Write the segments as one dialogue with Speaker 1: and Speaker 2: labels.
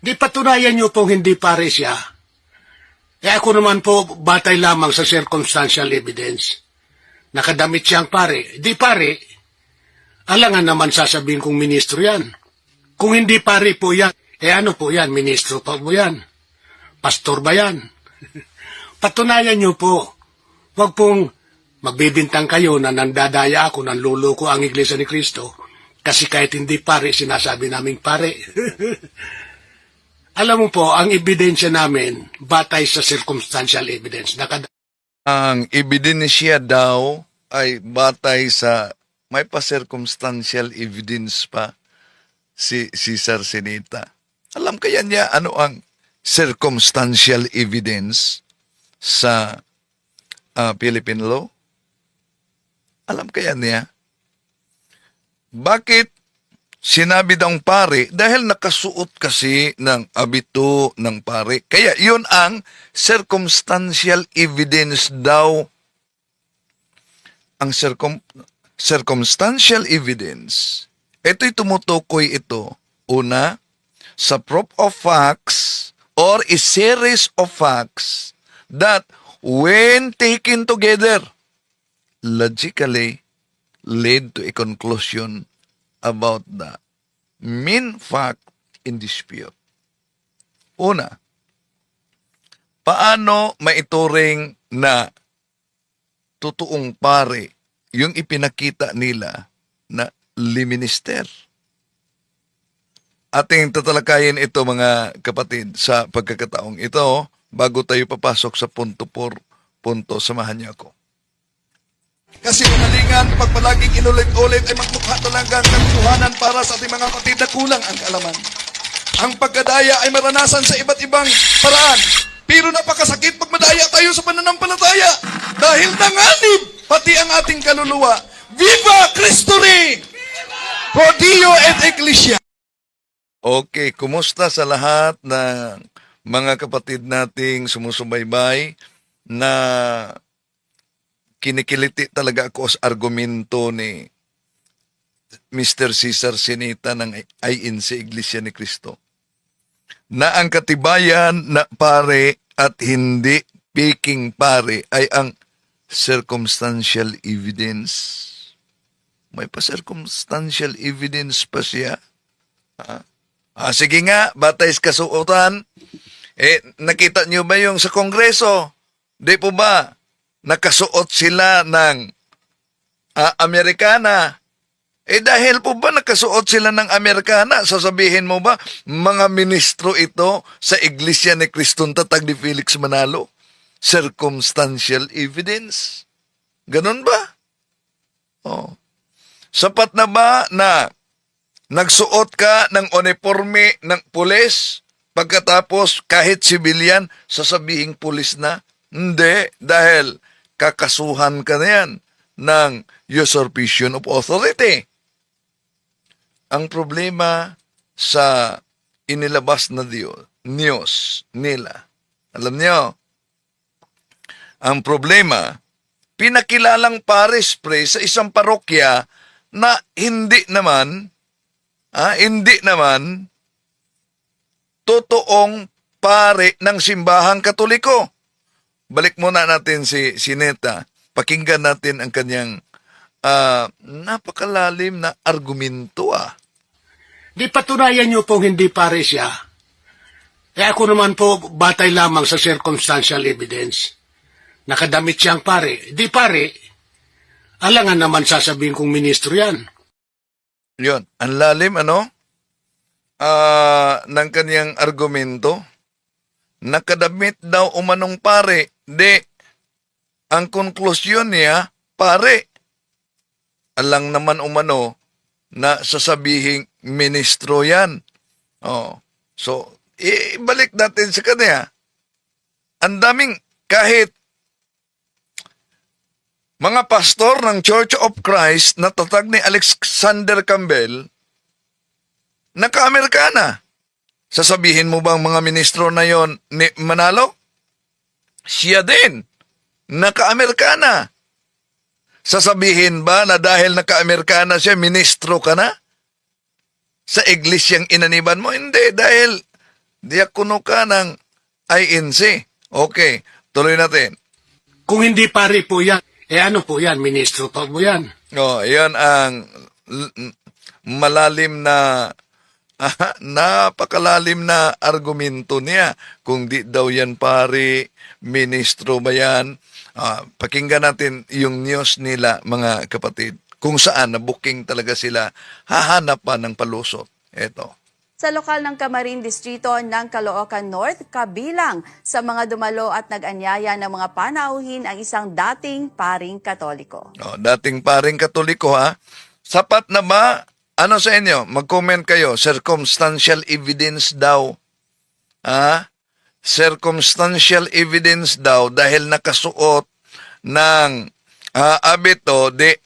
Speaker 1: Di patunayan niyo pong hindi pare siya. Eh ako naman po batay lamang sa circumstantial evidence. Nakadamit siyang pare. Di pare, alangan naman sasabihin kong ministro yan. Kung hindi pare po yan, eh ano po yan, ministro pa po yan. Pastor ba yan? Patunayan niyo po. Huwag pong magbibintang kayo na nandadaya ako, nanluloko ang Iglesia ni Kristo. Kasi kahit hindi pare, sinasabi naming pare. Alam mo po, ang ebidensya namin, batay sa circumstantial evidence. Nakada-
Speaker 2: Ang ebidensya daw ay batay sa may pa-circumstantial evidence pa si Cesar Sinita. Alam kaya niya ano ang circumstantial evidence sa ah, Philippine law? Alam kaya niya? Bakit sinabi daw pare dahil nakasuot kasi ng abito ng pare. Kaya yun ang circumstantial evidence daw. Ang circum, circumstantial evidence, ito'y tumutukoy ito. Una, sa proof of facts or a series of facts that when taken together, logically lead to a conclusion about the main fact in dispute. Una, paano maituring na totoong pare yung ipinakita nila na liminister? Ating tatalakayin ito mga kapatid sa pagkakataong ito bago tayo papasok sa punto por punto. Samahan niyo ako. Kasi kanalingan, pag palaging inulit-ulit ay magmukha talaga ang katotohanan para sa ating mga kapatid na kulang ang kaalaman. Ang pagkadaya ay maranasan sa iba't ibang paraan. Pero napakasakit pag madaya tayo sa pananampalataya. Dahil nanganib pati ang ating kaluluwa. Viva Cristo Rey! Pro Dio et Ecclesia! Okay, kumusta sa lahat ng mga kapatid nating sumusubaybay na kinikiliti talaga ako sa argumento ni Mr. Cesar Sinita ng INC Iglesia ni Cristo na ang katibayan na pare at hindi peking pare ay ang circumstantial evidence. May pa circumstantial evidence pa siya. Ha? Ah, sige nga, batay sa kasuotan. Eh, nakita niyo ba yung sa Kongreso? Di po ba? Nakasuot sila ng ah, Amerikana. Eh dahil po ba nakasuot sila ng Amerikana, sasabihin mo ba, mga ministro ito sa Iglesia ni Kristong Tatag ni Felix Manalo? Circumstantial evidence? Ganun ba? Oh. Sapat na ba na nagsuot ka ng uniforme ng pulis, pagkatapos kahit sibilyan, sasabihing pulis na? Hindi, dahil kakasuhan ka na yan ng usurpation of authority. Ang problema sa inilabas na Diyo, news nila. Alam niyo, ang problema, pinakilalang pares pre sa isang parokya na hindi naman ah, hindi naman totoong pare ng simbahang katoliko. Balik muna natin si Sineta. Pakinggan natin ang kanyang ah, napakalalim na argumento ah.
Speaker 1: Di patunayan niyo pong hindi pare siya. Eh ako naman po batay lamang sa circumstantial evidence. Nakadamit siyang pare. Di pare, alangan naman sasabihin kong ministro yan.
Speaker 2: Yun, ang lalim ano? Ah, ng kanyang argumento. Nakadamit daw umanong pare. Di, ang konklusyon niya, pare. Alang naman umano na sasabihing ministro yan. Oh. So, ibalik natin sa kanya. Ang daming kahit mga pastor ng Church of Christ na tatag ni Alexander Campbell, naka-Amerikana. Sasabihin mo bang mga ministro na yon ni Manalo? Siya din. Naka-Amerikana. Sasabihin ba na dahil naka-Amerikana siya, ministro ka na? Sa iglesyang inaniban mo? Hindi, dahil diakono ka ng INC. Okay, tuloy natin.
Speaker 1: Kung hindi pare po yan, eh ano po yan, ministro pa po yan.
Speaker 2: Oh, yan ang malalim na ah, napakalalim na argumento niya. Kung di daw yan pare, ministro ba yan? Ah, pakinggan natin yung news nila mga kapatid. Kung saan na booking talaga sila hahanap pa ng palusot. Eto.
Speaker 3: Sa lokal ng Camarin Distrito ng Caloocan North, kabilang sa mga dumalo at nag-anyaya ng mga panauhin ang isang dating paring katoliko.
Speaker 2: Oh, dating paring katoliko ha. Sapat na ba? Ano sa inyo? Mag-comment kayo. Circumstantial evidence daw. Ha? Circumstantial evidence daw dahil nakasuot ng ah, abito di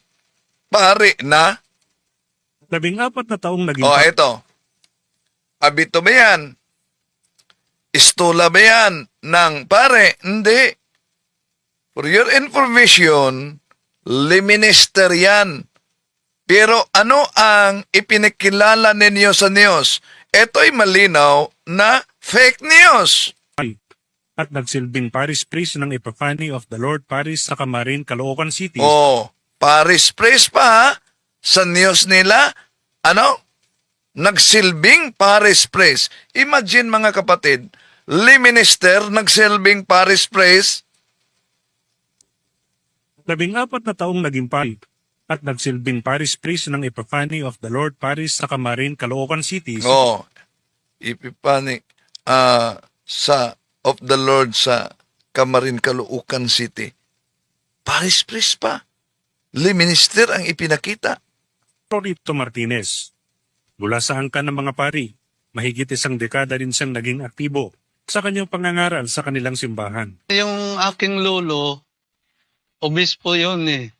Speaker 2: pare na.
Speaker 4: Labing apat na taong naging
Speaker 2: Oh, ito. Abito ba yan? Istula ba yan ng pare? Hindi. For your information, liminister yan. Pero ano ang ipinakilala ninyo sa news? Ito'y malinaw na fake news.
Speaker 4: at nagsilbing parish priest ng Epiphany of the Lord Parish sa Camarin, Caloocan City.
Speaker 2: Oh, Paris Press pa ha? Sa news nila, ano? Nagsilbing Paris Press. Imagine mga kapatid, liminister nagsilbing Paris Press.
Speaker 4: Labing apat na taong naging pari at nagsilbing parish priest ng Epiphany of the Lord Parish sa Camarin, Caloocan City.
Speaker 2: Oh, ipipani ah, sa of the Lord sa Kamarin, Caloocan City. Paris Press pa. Liminister ang ipinakita.
Speaker 4: Rorito Martinez. Mula sa angkan ng mga pari, mahigit isang dekada rin siyang naging aktibo sa kanyang pangangaral sa kanilang simbahan.
Speaker 5: Yung aking lolo, obispo yun eh,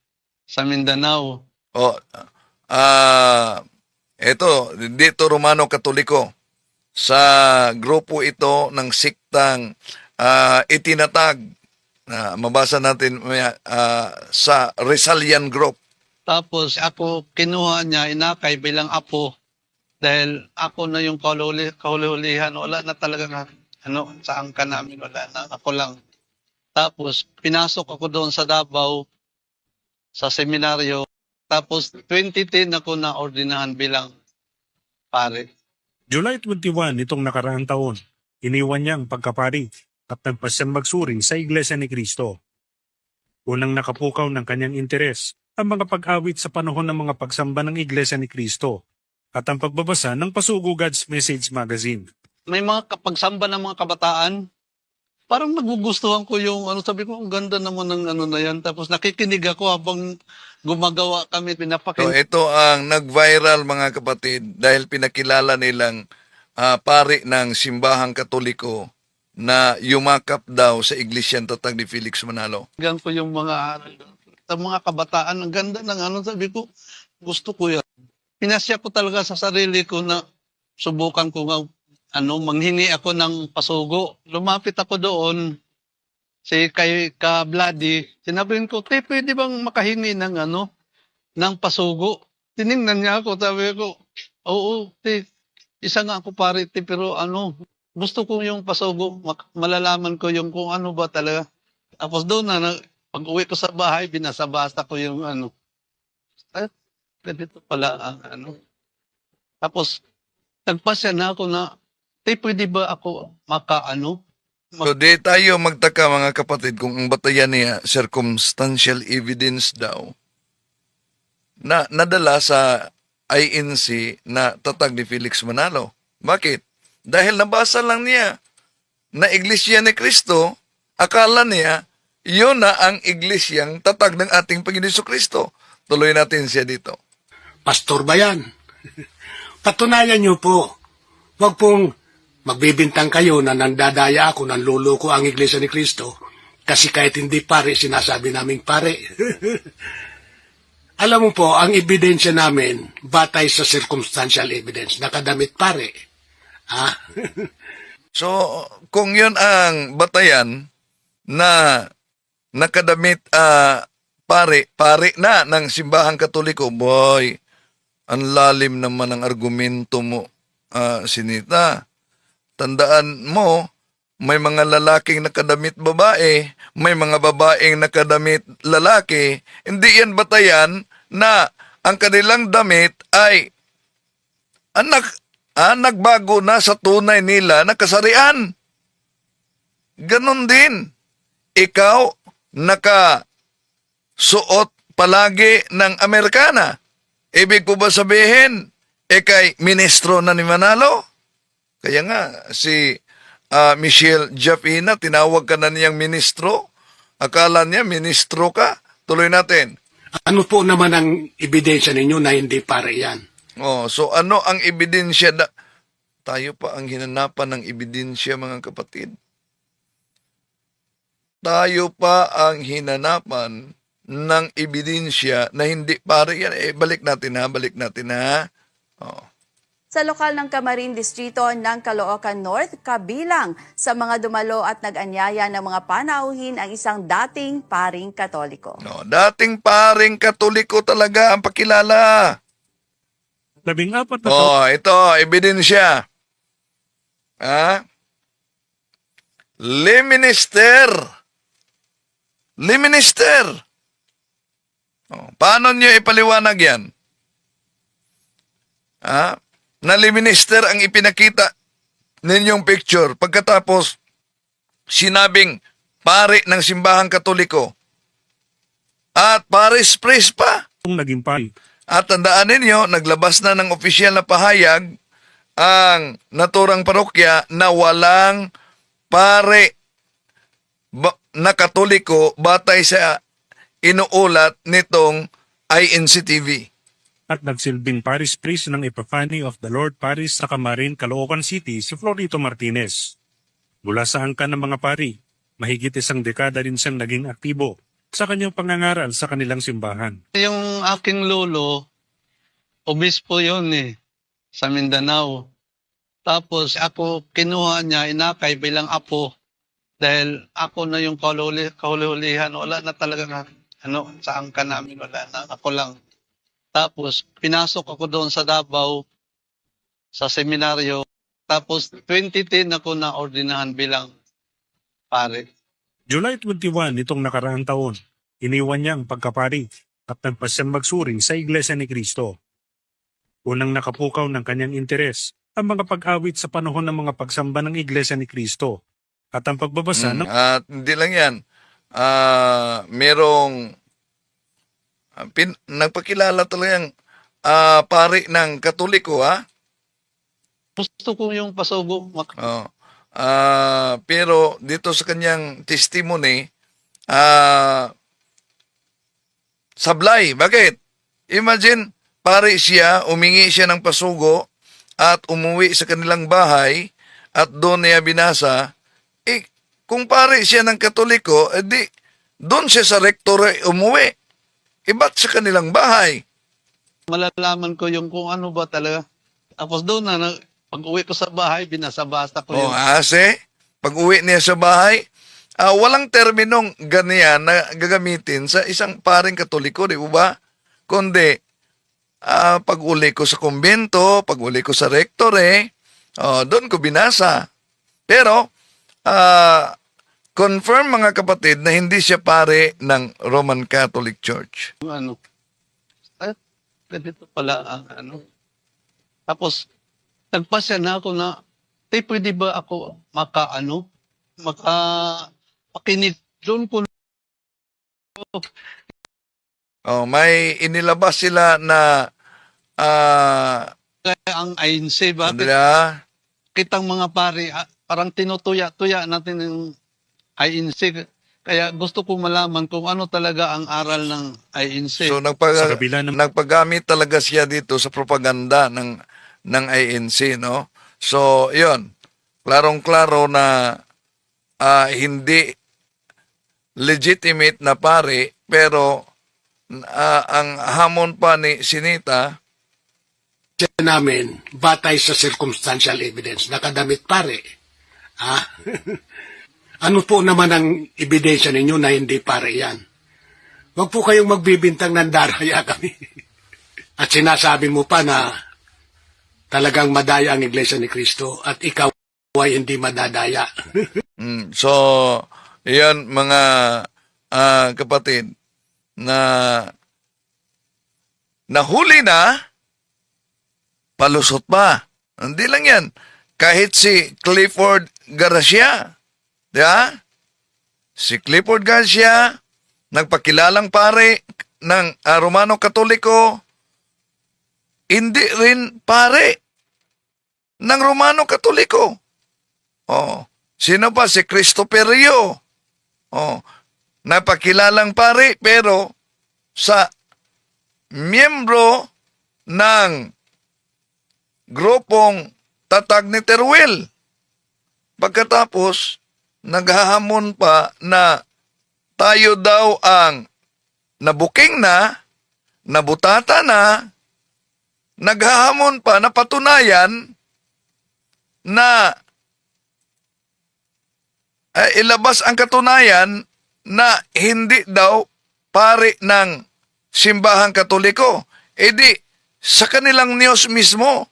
Speaker 5: sa Mindanao.
Speaker 2: Oh, ah, ito, dito Romano Katoliko. Sa grupo ito ng siktang ah, itinatag, na mabasa natin ah, sa Rizalian Group.
Speaker 5: Tapos ako kinuha niya, inakay bilang apo. Dahil ako na yung kahuli, kahulihan, wala na talaga na, ano, sa angka namin, wala na, ako lang. Tapos pinasok ako doon sa Davao, sa seminaryo. Tapos 2010 ako na ordinahan bilang pare.
Speaker 4: July 21 nitong nakaraang taon, iniwan niya ang pagkapari at nagpasyang magsuri sa Iglesia ni Cristo. Unang nakapukaw ng kanyang interes ang mga pag-awit sa panahon ng mga pagsamba ng Iglesia ni Cristo at ang pagbabasa ng Pasugo God's Message Magazine.
Speaker 5: May mga kapagsamba ng mga kabataan, parang nagugustuhan ko yung ano sabi ko ang ganda naman ng ano na yan tapos nakikinig ako habang gumagawa kami
Speaker 2: So
Speaker 5: pinapakin
Speaker 2: ito ang nag-viral mga kapatid dahil pinakilala nilang ah, pari ng simbahang katoliko na yumakap daw sa Iglesian Tatag ni Felix Manalo.
Speaker 5: Gan ko yung mga sa mga kabataan, ang ganda ng ano, sabi ko, gusto ko yan. Pinasya ko talaga sa sarili ko na subukan ko nga, ano, manghingi ako ng pasugo. Lumapit ako doon, si kay ka Vladi, sinabihin ko, te, pwede bang makahingi ng ano, ng pasugo? Tiningnan niya ako, sabi ko, oo, te, isa nga ako pare, te, pero ano, gusto ko yung pasugo, malalaman ko yung kung ano ba talaga. Tapos doon na, pag uwi ko sa bahay, binasa-basa ko yung ano. Ay, ganito pala ang ano. Tapos, nagpasya na ako na, te, pwede ba ako maka-ano?
Speaker 2: So di tayo magtaka mga kapatid kung ang batayan niya circumstantial evidence daw na nadala sa INC na tatag ni Felix Manalo. Bakit? Dahil nabasa lang niya na Iglesia ni Kristo, akala niya yun na ang iglesyang tatag ng ating Panginoon Kristo. Tuloy natin siya dito.
Speaker 1: Pastor ba yan? Patunayan niyo po. Huwag pong magbibintang kayo na nandadaya ako, nanluloko ang Iglesia ni Cristo. Kasi kahit hindi pare, sinasabi naming pare. Alam mo po, ang ebidensya namin, batay sa circumstantial evidence, nakadamit pare. Ha?
Speaker 2: So, kung yun ang batayan na nakadamit ah, pare, pare na ng simbahang katoliko, boy, ang lalim naman ng argumento mo, ah, sinita. Tandaan mo, may mga lalaking nakadamit babae, may mga babaeng nakadamit lalaki. Hindi yan batayan na ang kanilang damit ay anak, ah, nagbago na sa tunay nila na kasarian. Ganon din. Ikaw, naka suot palagi ng Amerikana. Ibig po ba sabihin, eh kay ministro na ni Manalo? Kaya nga, si ah, Michelle Japina, tinawag ka na niyang ministro. Akala niya, ministro ka. Tuloy natin.
Speaker 1: Ano po naman ang ebidensya ninyo na hindi pare yan?
Speaker 2: Oh, so ano ang ebidensya na tayo pa ang hinanapan ng ebidensya mga kapatid? Tayo pa ang hinanapan ng ebidensya na hindi pare yan. Eh, balik natin ha, balik natin ha. Oh.
Speaker 3: Sa lokal ng Camarin Distrito ng Caloocan North, kabilang sa mga dumalo at nag-anyaya ng mga panauhin ang isang dating paring katoliko.
Speaker 2: No, dating paring katoliko talaga ang pakilala.
Speaker 4: Labing apat na
Speaker 2: Oh, ito, ebidensya. Ha? Le minister. Le minister. Oh, paano niyo ipaliwanag yan? Ha? Na le minister ang ipinakita ninyong picture pagkatapos sinabing pare ng simbahang katoliko at paris priest pa.
Speaker 4: naging pari.
Speaker 2: At tandaan ninyo, naglabas na ng opisyal na pahayag ang naturang parokya na walang pare na katoliko batay sa inuulat nitong INCTV.
Speaker 4: At nagsilbing Paris Priest ng Epiphany of the Lord Paris sa Camarin, Caloocan City si Florito Martinez. Mula sa angkan ng mga pari, mahigit isang dekada rin siyang naging aktibo sa kanyang pangangaral sa kanilang simbahan.
Speaker 5: Yung aking lolo, obispo yun eh, sa Mindanao. Tapos ako, kinuha niya, inakay bilang apo. Dahil ako na yung kahuli, kahulihan, wala na talaga ano, sa angka namin, wala na, ako lang. Tapos, pinasok ako doon sa Davao, sa seminaryo. Tapos, 2010 ako na ordinahan bilang pare.
Speaker 4: July 21 nitong nakaraang taon, iniwan niya ang pagkapari at nagpasyang magsuri sa Iglesia ni Cristo. Unang nakapukaw ng kanyang interes ang mga pag-awit sa panahon ng mga pagsamba ng Iglesia ni Cristo at ang pagbabasa ng
Speaker 2: At hindi lang yan, ah merong pin, nagpakilala talagang ah, pari ng katoliko ha.
Speaker 5: Gusto ko yung pasugo, mak-
Speaker 2: Oh. Ah, pero dito sa kanyang testimony, ah sablay. Bakit? Imagine, pare siya, umingi siya ng pasugo at umuwi sa kanilang bahay at doon niya binasa. Eh, kung pare siya ng katoliko, edi doon siya sa rektor umuwi. Iba't sa kanilang bahay?
Speaker 5: malalaman ko yung kung ano ba talaga. Tapos doon na, pag uwi ko sa bahay, binasabasa ko
Speaker 2: O
Speaker 5: yung
Speaker 2: ase, pag uwi niya sa bahay, ah, walang terminong ganyan na gagamitin sa isang paring katoliko, di ba? Kundi, ah, pag uli ko sa kumbento, pag uli ko sa rektore, oh, doon ko binasa. Pero, ah, confirm mga kapatid na hindi siya pare ng Roman Catholic Church.
Speaker 5: ano. Ay, ganito pala ang ano. Tapos, nagpasya na ako na, tay, pwede ba ako maka, ano, maka, pakinig doon ko
Speaker 2: Oh, may inilabas sila na ah,
Speaker 5: kaya ang INC, bakit
Speaker 2: Andrea,
Speaker 5: kitang mga pari, ah, parang tinutuya-tuya natin yung INC. Kaya gusto ko malaman kung ano talaga ang aral ng INC.
Speaker 2: So nagpag
Speaker 4: Sa kabila ng-
Speaker 2: nagpagamit talaga siya dito sa propaganda ng ng INC, no? So, 'yon. Klarong-klaro na ah, hindi legitimate na pare pero ah, ang hamon pa ni Sinita
Speaker 1: namin, batay sa circumstantial evidence, nakadamit pare. Ha? ano po naman ang ebidensya ninyo na hindi pare yan? Huwag po kayong magbibintang ng daraya kami. At sinasabi mo pa na talagang madaya ang Iglesia ni Cristo at ikaw buhay hindi madadaya.
Speaker 2: Mm, so, yan mga ah, kapatid na nahuli na, palusot pa. Hindi lang yan. Kahit si Clifford Garcia, di ba? Si Clifford Garcia, nagpakilalang pare ng ah, Romano Katoliko, hindi rin pare ng Romano Katoliko. Oh. Sino pa? Si Christopher Rio. Oh. Napakilalang pare, pero sa miyembro ng grupong tatag ni Teruel. Pagkatapos, naghahamon pa na tayo daw ang nabuking na, nabutata na, naghahamon pa na patunayan na ay ilabas ang katunayan na hindi daw pare ng simbahang katoliko. E di, sa kanilang news mismo,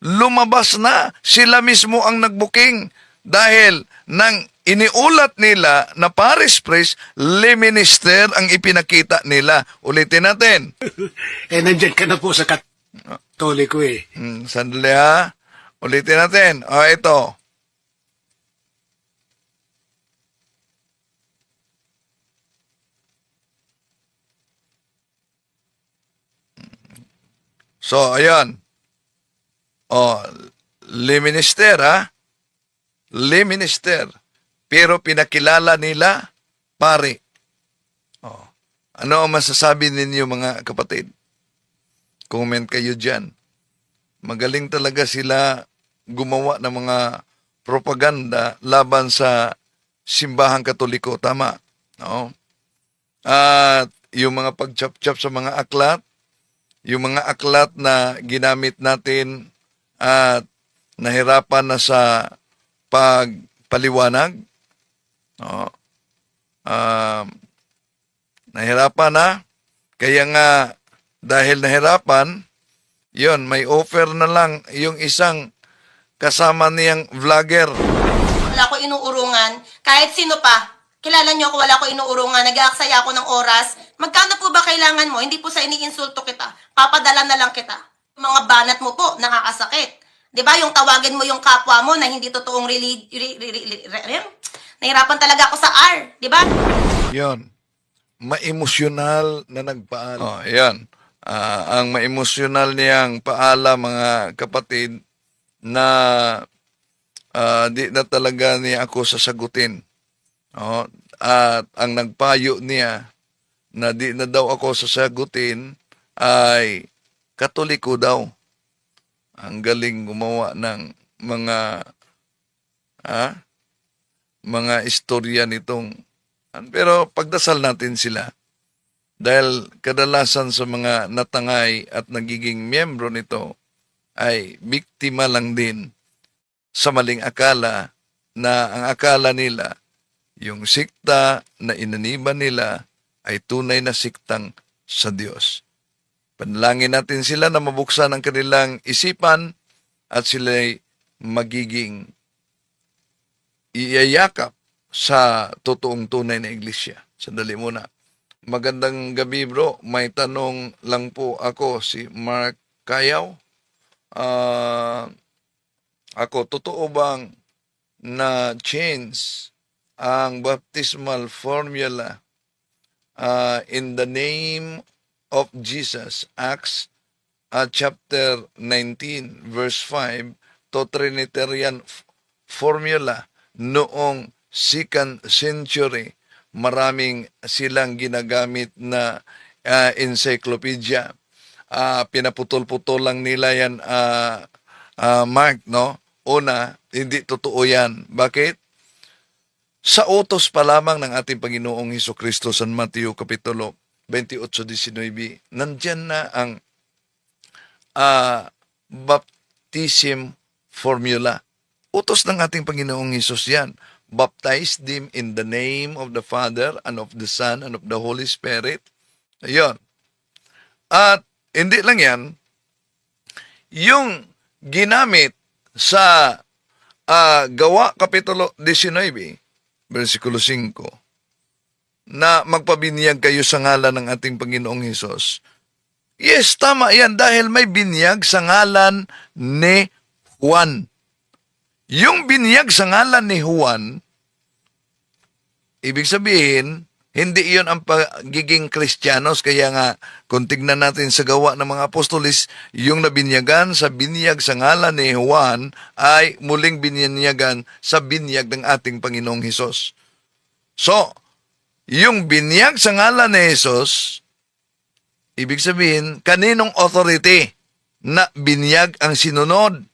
Speaker 2: lumabas na sila mismo ang nagbuking dahil nang iniulat nila na Paris Priest, le minister ang ipinakita nila. Ulitin natin.
Speaker 1: eh, nandyan ka na po sa katoliko eh.
Speaker 2: Hmm, sandali ha. Ulitin natin. O, ito. So, ayan. O, le minister ha. Le minister. Pero pinakilala nila, pare. O, ano ang masasabi ninyo mga kapatid? Comment kayo dyan magaling talaga sila gumawa ng mga propaganda laban sa simbahang katoliko. Tama. No? At yung mga pagchap-chap sa mga aklat, yung mga aklat na ginamit natin at nahirapan na sa pagpaliwanag. No? Um, nahirapan na. Kaya nga, dahil nahirapan, yon may offer na lang yung isang kasama niyang vlogger.
Speaker 6: wala ko inuurungan. Kahit sino pa, kilala niyo ako, wala ko inuurungan, nag-aaksaya ako ng oras. Magkano po ba kailangan mo? Hindi po sa iniinsulto kita. Papadala na lang kita. Mga banat mo po, nakakasakit. 'Di ba Yung tawagin mo yung kapwa mo na hindi totoong relig... Re, re, re, nahirapan talaga ako sa R, 'di ba?
Speaker 2: Yon. Maemosyonal na nagpaalam. Oh, yan. Ah, ang maemosyonal niyang paala mga kapatid na ah, di na talaga niya ako sasagutin. Oh, at ang nagpayo niya na di na daw ako sasagutin ay katoliko daw. Ang galing gumawa ng mga ah, mga istorya nitong pero pagdasal natin sila dahil kadalasan sa mga natangay at nagiging miyembro nito ay biktima lang din sa maling akala na ang akala nila yung sikta na inaniban nila ay tunay na siktang sa Diyos. Panalangin natin sila na mabuksan ang kanilang isipan at sila'y magiging iyayakap sa totoong tunay na iglesia. Sandali muna. Magandang gabi bro. May tanong lang po ako si Mark Kayaw. Ah, ako, totoo bang na change ang baptismal formula ah, in the name of Jesus, Acts ah, chapter 19, verse 5, to Trinitarian formula noong second century maraming silang ginagamit na ah, encyclopedia. Ah, pinaputol-putol lang nila yan, ah, ah, Mark, no? Una, hindi totoo yan. Bakit? Sa utos pa lamang ng ating Panginoong Heso Kristo San Mateo Kapitulo 28-19, nandyan na ang ah, baptism formula. Utos ng ating Panginoong Hesus yan. Baptize them in the name of the Father and of the Son and of the Holy Spirit. Ayun. At hindi lang yan, yung ginamit sa ah, gawa kapitulo 19, versikulo 5, na magpabinyag kayo sa ngalan ng ating Panginoong Hesus. Yes, tama yan dahil may binyag sa ngalan ni Juan. Yung binyag sa ngalan ni Juan, ibig sabihin, hindi iyon ang pagiging kristyanos. Kaya nga, kung tignan natin sa gawa ng mga apostolis, yung nabinyagan sa binyag sa ngalan ni Juan ay muling binyanyagan sa binyag ng ating Panginoong Hesus. So, yung binyag sa ngalan ni Hesus, ibig sabihin, kaninong authority na binyag ang sinunod?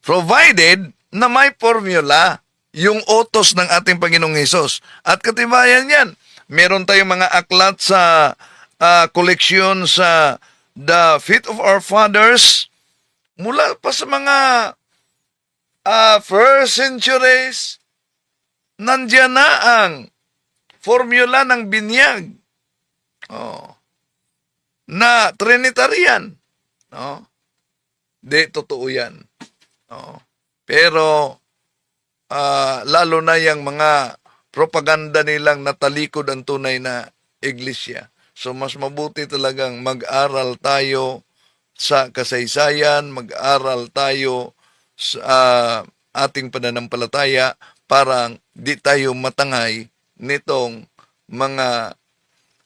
Speaker 2: Provided na may formula yung utos ng ating Panginoong Hesus. At katibayan yan, meron tayong mga aklat sa ah, koleksyon sa The Feet of Our Fathers mula pa sa mga ah, first centuries, nandiyan na ang formula ng binyag. Oh. Na Trinitarian. No? Di, totoo yan. Oo. Pero, ah, lalo na yung mga propaganda nilang natalikod ang tunay na iglesia. So, mas mabuti talagang mag-aral tayo sa kasaysayan, mag-aral tayo sa ah, ating pananampalataya para di tayo matangay nitong mga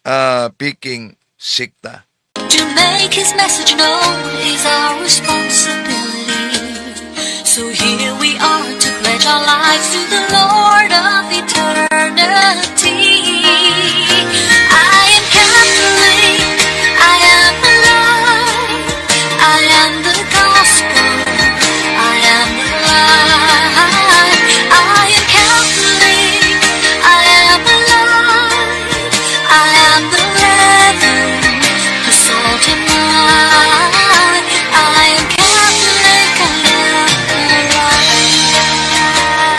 Speaker 2: ah, uh, picking sikta.
Speaker 7: To make his message known is our responsibility. So here we are to pledge our lives to the Lord of eternity.